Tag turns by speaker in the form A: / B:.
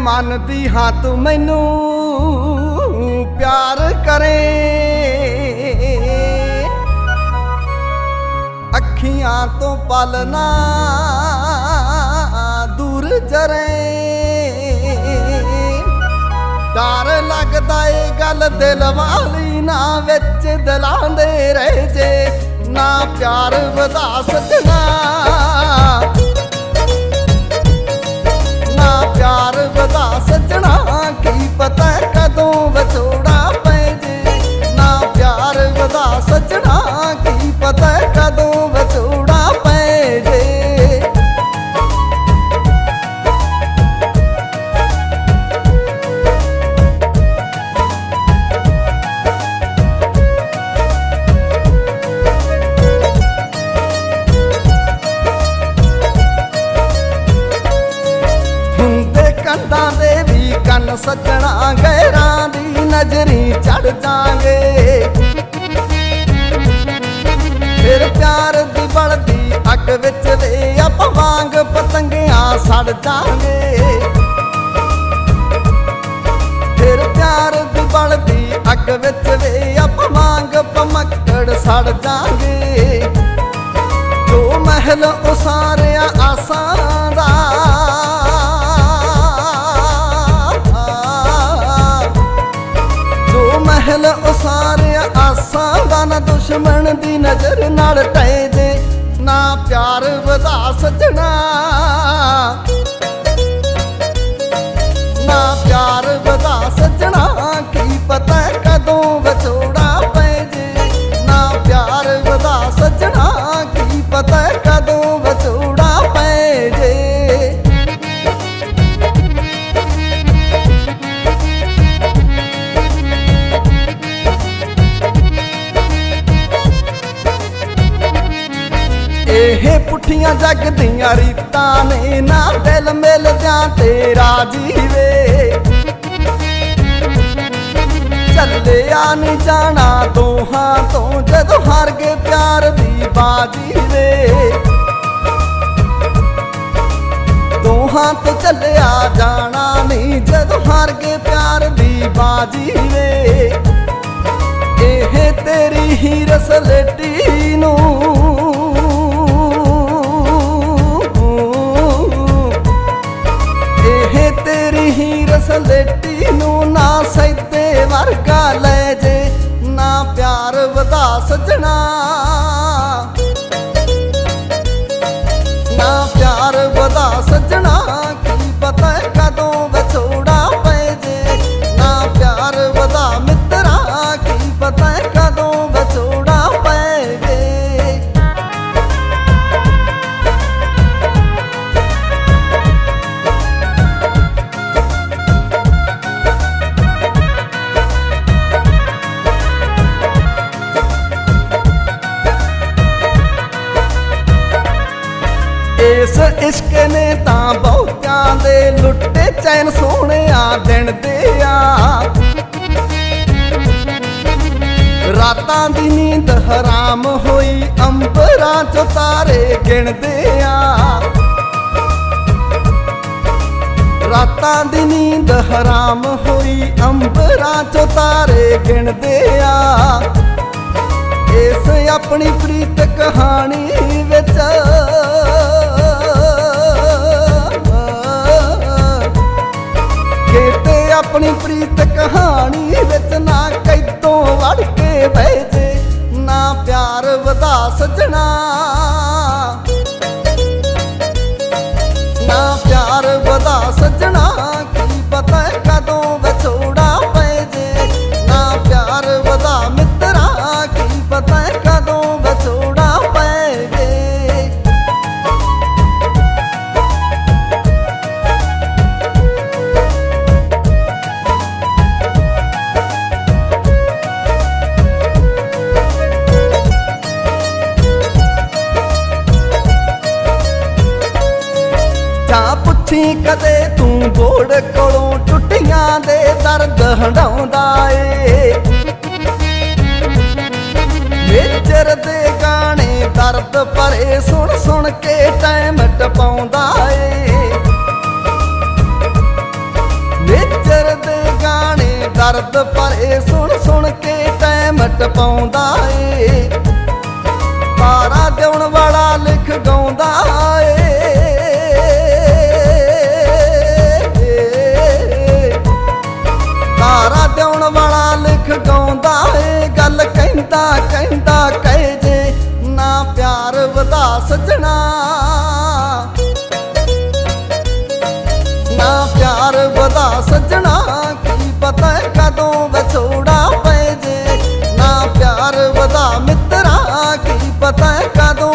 A: ਮੰਨਦੀ ਹਾਂ ਤੂੰ ਮੈਨੂੰ ਪਿਆਰ ਕਰੇ। ਅੱਖੀਆਂ ਤੋਂ ਪਲਨਾ ਦੂਰ ਜਰੇ। ਡਰ ਲੱਗਦਾ ਏ ਗੱਲ ਦਿਲ ਵਾਲੀ ਨਾ ਵਿੱਚ ਦਿਲਾਂ ਦੇ ਰਹਿ ਜੇ। ਨਾ ਪਿਆਰ ਵਧਾ ਸਕਣਾ ਬਲਦੀ ਵਿੱਚ ਵੇ ਆਪਾਂ ਵਾਂਗ ਪਤੰਗਿਆਂ ਸੜਦਾ ਜਾਾਂਗੇ ਫਿਰ ਪਿਆਰ ਦੀ ਬਲਦੀ ਅੱਗ ਵਿੱਚ ਵੇ ਆਪਾਂ ਵਾਂਗ ਪਮੱਕੜ ਸੜ ਜਾਾਂਗੇ ਜੋ ਮਹਿਲ ਉਸਾਰ ਇਹ ਜੱਗ ਦੀਆਂ ਰੀਤਾਂ ਨੇ ਨਾ ਦਿਲ ਮਿਲਦਿਆਂ ਤੇਰਾ ਜੀਵੇ ਚੱਲਿਆ ਨਹੀਂ ਜਾਣਾ ਦੋਹਾਂ ਤੋਂ ਜਦੋਂ ਹਾਰ ਗਏ ਪਿਆਰ ਦੀ ਬਾਜੀ ਵੇ। ਦੋਹਾਂ ਤੋਂ ਚੱਲਿਆ ਜਾਣਾ ਨਹੀਂ ਜਦੋਂ ਹਾਰ ਗਏ ਪਿਆਰ ਦੀ ਬਾਜੀ ਵੇ। ਇਹ ਤੇਰੀ ਹੀ ਰਸਲਟੀ ਨੂੰ ਹੀ ਨੂੰ ਨਾ ਸੈਦੇ ਵਰਗਾ ਲੈ ਜੇ ਨਾ ਪਿਆਰ ਵਧਾ ਸਜਣਾ। ਇਸ ਇਸ਼ਕ ਨੇ ਤਾਂ ਬਹੁਤਿਆਂ ਦੇ ਲੁੱਟੇ ਚੈਨ ਸੋਹਣਿਆ ਦਿਨ ਦੇ ਆ। ਰਾਤਾਂ ਦੀ ਨੀਂਦ ਹਰਾਮ ਹੋਈ, ਅੰਬਰਾਂ ਚ ਤਾਰੇ ਗਿਣਦੇ ਆ। ਰਾਤਾਂ ਦੀ ਨੀਂਦ ਹਰਾਮ ਹੋਈ, ਅੰਬਰਾਂ ਚ ਤਾਰੇ ਗਿਣਦੇ ਆ। ਇਸ ਆਪਣੀ ਪ੍ਰੀਤ ਕਹਾਣੀ ਵਿੱਚ ਪਿਆਰ ਵਧਾ ਸਜਣਾ। ਨਾ ਸੀ ਕਦੇ ਤੂੰ ਬੋੜ ਕੋਲੋਂ ਟੁੱਟੀਆਂ ਦੇ ਦਰਦ ਹੰਡਾਉਂਦਾ ਏ। ਮੇਚਰ ਦੇ ਗਾਣੇ ਦਰਦ ਭਰੇ ਸੁਣ ਸੁਣ ਕੇ ਟਾਈਮ ਟਪਾਉਂਦਾ ਏ। ਮੇਚਰ ਦੇ ਗਾਣੇ ਦਰਦ ਭਰੇ ਸੁਣ ਸੁਣ ਕੇ ਟਾਈਮ ਟਪਾਉਂਦਾ ਪਿਆਰ ਵਧਾ ਸੱਜਣਾ, ਕੀ ਪਤਾ ਕਦੋਂ ਵਿਛੋੜਾ ਪੈ ਜੇ। ਨਾ ਪਿਆਰ ਵਧਾ ਮਿੱਤਰਾ, ਕੀ ਪਤਾ ਕਦੋਂ